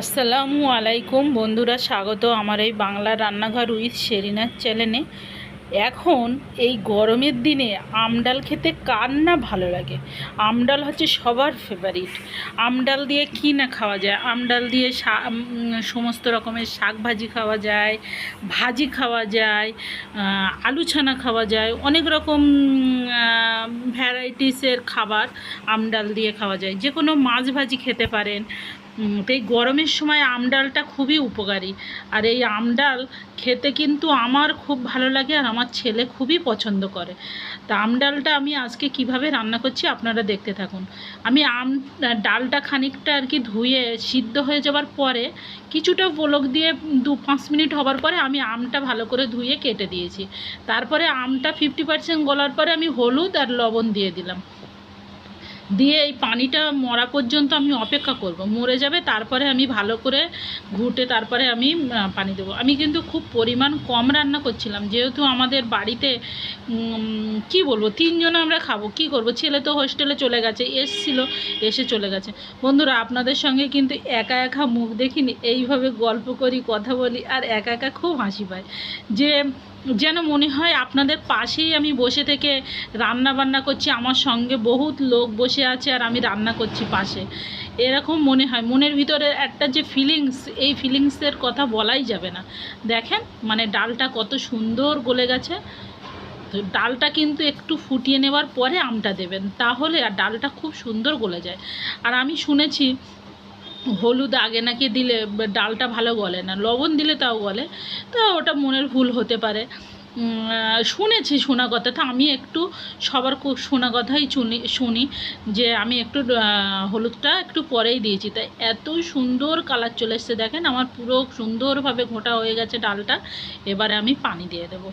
আসসালামু আলাইকুম বন্ধুরা, স্বাগত আমার এই বাংলা রান্নাঘর উইথ শেরিনার চ্যানেলে। এখন এই গরমের দিনে আমডাল খেতে কার না ভালো লাগে? আমডাল হচ্ছে সবার ফেভারিট আমডাল দিয়ে কি না খাওয়া যায়? আমডাল দিয়ে সমস্ত রকমের শাক ভাজি খাওয়া যায়, ভাজি খাওয়া যায় আলু ছানা খাওয়া যায়, অনেক রকম ভ্যারাইটিসের খাবার আমডাল দিয়ে খাওয়া যায়। যে কোনো মাছ ভাজি খেতে পারেন তো এই গরমের সময় আমডালটা খুবই উপকারী। আর এই আমডাল খেতে কিন্তু আমার খুব ভালো লাগে আর আমার ছেলে খুবই পছন্দ করে। তা আমডালটা আমি আজকে কীভাবে রান্না করছি আপনারা দেখতে থাকুন। আমি আম ডালটা খানিকটা আর কি ধুয়ে সিদ্ধ হয়ে যাওয়ার পরে কিছুটা বলক দিয়ে দু পাঁচ মিনিট হবার পরে আমি আমটা ভালো করে ধুয়ে কেটে দিয়েছি। তারপরে আমটা ফিফটি পার্সেন্ট গলার পরে আমি হলুদ আর লবণ দিয়ে দিলাম। দিয়ে এই পানিটা মরা পর্যন্ত আমি অপেক্ষা করব। মরে যাবে, তারপরে আমি ভালো করে ঘুটে তারপরে আমি পানি দেবো। আমি কিন্তু খুব পরিমাণ কম রান্না করছিলাম। যেহেতু আমাদের বাড়িতে কি বলব, তিনজন আমরা খাব, কি করব? ছেলে তো হোস্টেলে চলে গেছে, এসছিল, এসে চলে গেছে। বন্ধুরা, আপনাদের সঙ্গে কিন্তু একা একা মুখ দেখিনি। এইভাবে গল্প করি, কথা বলি, আর একা একা খুব হাসি পায়। যে যেন মনে হয় আপনাদের পাশেই আমি বসে থেকে রান্না বান্না করছি, আমার সঙ্গে বহুত লোক বসে আছে আর আমি রান্না করছি পাশে। এরকম মনে হয়, মনের ভিতরে একটা যে ফিলিংস এই ফিলিংসের কথা বলাই যাবে না। দেখেন মানে ডালটা কত সুন্দর গলে গেছে। তো ডালটা কিন্তু একটু ফুটিয়ে নেওয়ার পরে আমটা দেবেন, তাহলে আর ডালটা খুব সুন্দর গলে যায়। আর আমি শুনেছি হলুদ আগে নাকি দিলে, ডালটা ভালো গলে না, লবণ দিলে তাও গলে, তো ওটা মনের ভুল হতে পারে। শুনেছি শোনা কথা, তো আমি একটু সবার শোনা কথাই শুনি শুনি যে আমি একটু হলুদটা একটু পরেই দিয়েছি। তাই এত সুন্দর কালার চলে এসছে, দেখেন আমার পুরো সুন্দরভাবে ঘোটা হয়ে গেছে ডালটা, এবারে আমি পানি দিয়ে দেবো।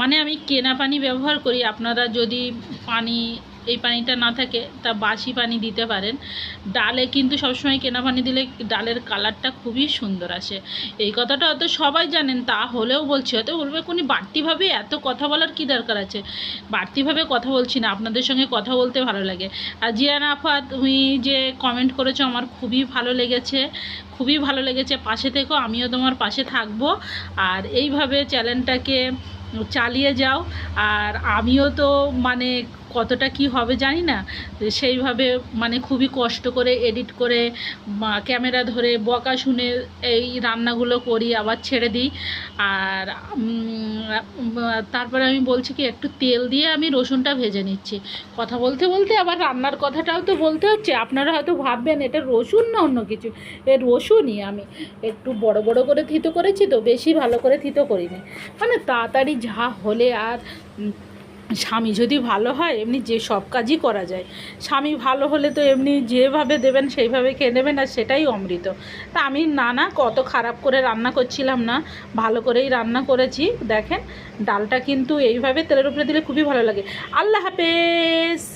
মানে আমি কেনা পানি ব্যবহার করি, আপনারা যদি পানি এই পানিটা না থাকে, তা বাসি পানি দিতে পারেন। ডালে কিন্তু সবসময় কেনা পানি দিলে ডালের কালারটা খুবই সুন্দর আসে। এই কথাটা হয়তো সবাই জানেন, তা হলেও বলছি, হয়তো বলবে কোনি বাড়তিভাবে এত কথা বলার কি দরকার আছে? বাড়তিভাবে কথা বলছি না, আপনাদের সঙ্গে কথা বলতে ভালো লাগে। আর জিয়ান আফা তুমি যে কমেন্ট করেছ, আমার খুবই ভালো লেগেছে, খুবই ভালো লেগেছে। পাশে থেকেও আমিও তোমার পাশে থাকব। আর এইভাবে চ্যানেলটাকে চালিয়ে যাও। আর আমিও তো মানে কতটা কি হবে জানি না। সেইভাবে মানে খুবই কষ্ট করে এডিট করে ক্যামেরা ধরে বকা শুনে এই রান্নাগুলো করি, আবার ছেড়ে দিই। আর তারপরে আমি বলছি কি, একটু তেল দিয়ে আমি রসুনটা ভেজে নিচ্ছি। কথা বলতে বলতে আবার রান্নার কথাটাও তো বলতে হচ্ছে। আপনারা হয়তো ভাববেন, এটা রসুন না অন্য কিছু? এ রসুনই আমি। একটু বড় বড় করে থিতো করেছি তো, বেশি ভালো করে থিতো করিনি। মানে তাড়াতাড়ি যা হলে আর স্বামী যদি ভালো হয়, এমনি যে সব কাজই করা যায়। স্বামী ভালো হলে তো এমনি যেভাবে দেবেন, সেইভাবে খেয়ে নেবেন, আর সেটাই অমৃত। তা আমি নানা কত খারাপ করে রান্না করছিলাম না, ভালো করেই রান্না করেছি। দেখেন, ডালটা কিন্তু এইভাবে তেলের উপরে দিলে খুবই ভালো লাগে। আল্লাহ হাফেজ!